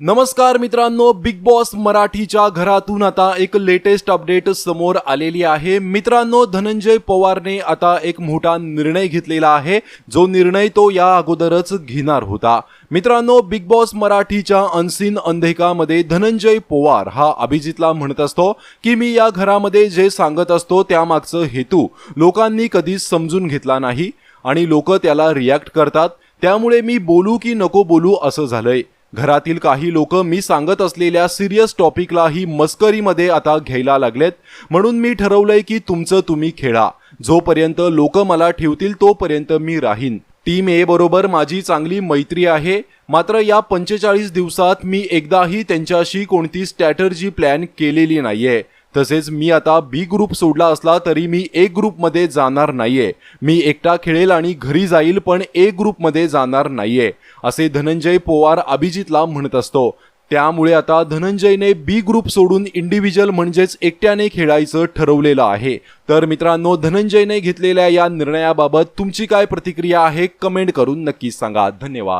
नमस्कार मित्रांनो big boss मराठीच्या घरातून आता एक लेटेस्ट अपडेट समोर आलेली आहे. मित्रांनो धनंजय पवारने आता एक मोठा निर्णय घेतलेला आहे. जो निर्णय तो या अगोदरच घेणार होता. मित्रांनो बिग बॉस मराठीच्या अनसीन अंधेकामध्ये धनंजय पवार हा अभिजितला म्हणत असतो की मी या घरामध्ये जे सांगत असतो त्यामागचं हेतू लोकांनी कधीच समजून घेतला नाही आणि लोक त्याला रिॲक्ट करतात. त्यामुळे मी बोलू की नको बोलू असं झालंय. घरातील काही लोक मी सांगत असलेल्या सिरियस टॉपिकलाही मस्करीमध्ये आता घ्यायला लागलेत. म्हणून मी ठरवलंय की तुमचं तुम्ही खेळा. जोपर्यंत लोक मला ठेवतील तोपर्यंत मी राहीन. टीम ए बरोबर माझी चांगली मैत्री आहे. मात्र या पंचेचाळीस दिवसात मी एकदाही त्यांच्याशी कोणती स्ट्रॅटर्जी प्लॅन केलेली नाहीये. तसेच मी आता बी ग्रुप सोडला असला तरी मी ए ग्रुपमध्ये जाणार नाहीये. मी एकटा खेळेल आणि घरी जाईल पण ए ग्रुपमध्ये जाणार नाहीये असे धनंजय पोवार अभिजितला म्हणत असतो. त्यामुळे आता धनंजयने बी ग्रुप सोडून इंडिव्हिज्युअल म्हणजेच एकट्याने खेळायचं ठरवलेलं आहे. तर मित्रांनो धनंजयने घेतलेल्या या निर्णयाबाबत तुमची काय प्रतिक्रिया आहे कमेंट करून नक्की सांगा. धन्यवाद.